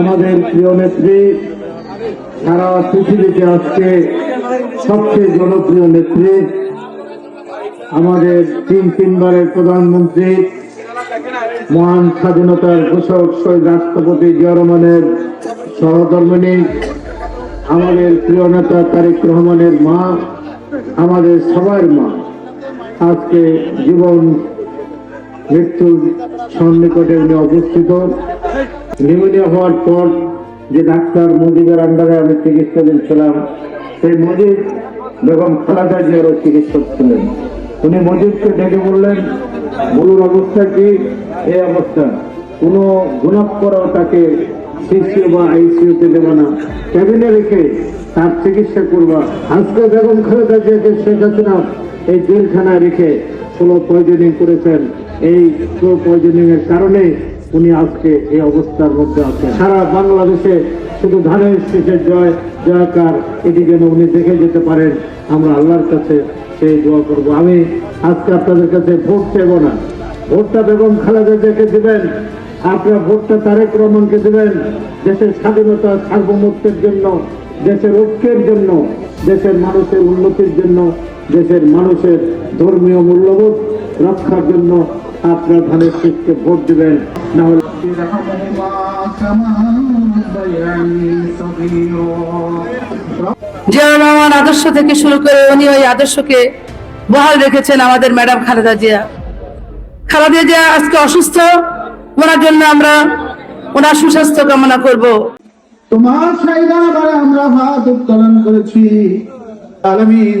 আমাদের প্রিয় নেত্রী, সারা পৃথিবীতে আজকে সবচেয়ে জনপ্রিয় নেত্রী, আমাদের তিন তিনবারের প্রধানমন্ত্রী, মহান স্বাধীনতার ঘোষক শহীদ রাষ্ট্রপতি জিয়া রহমানের আমাদের প্রিয় নেতা তারেক রহমানের মা, আমাদের সবার মা। আজকে জীবন, মৃত্যুর সন্নিকটে উনি অবস্থিত। নিউমোনিয়া হওয়ার পর যে ডাক্তার মুজিবের আন্ডারে আমি চিকিৎসাধীন ছিলাম, সেই মুজিব বেগম খালাদা জিয়ারও চিকিৎসক ছিলেন। উনি মুজিবকে ডেকে বললেন, বলুর অবস্থা কি? এই অবস্থা, কোনো গুণাপ করাও তাকে সিসিউ বা আইসিউতে দেবে না। ক্যাবিনে রেখে তার চিকিৎসা করবা। আজকে বেগম খালেদা জিয়াকে শেখ হাসিনা এই জেলখানায় রেখে স্লো পয়জনিং করেছেন। এই স্লো এর কারণে উনি আজকে এই অবস্থার মধ্যে আছেন। সারা বাংলাদেশে শুধু ধানের শেষের জয়, জয়কার, এটি যেন উনি দেখে যেতে পারেন, আমরা আল্লাহর কাছে সেই দোয়া করব। আমি আজকে আপনাদের কাছে ভোট চাইব না। ভোটটা বেগম খালেদা জিয়াকে দিবেন, আপনারা ভোটটা তারেক রহমানকে দেবেন, দেশের স্বাধীনতা সার্বভৌমত্বের জন্য, দেশের ঐক্যের জন্য, দেশের মানুষের উন্নতির জন্য, দেশের মানুষের ধর্মীয় মূল্যবোধ রক্ষার জন্য আপনার ধানের শীষকে ভোট দিবেন। না হলে রহমান আদর্শ থেকে শুরু করে উনি ওই আদর্শকে বহাল রেখেছেন আমাদের ম্যাডাম খালেদা জিয়া। খালেদা জিয়া আজকে অসুস্থ ওনার জন্য আমরা ওনার সুস্বাস্থ্য কামনা করব। তোমার সাইদা আমরা হাত উত্তোলন করেছি। আলামিন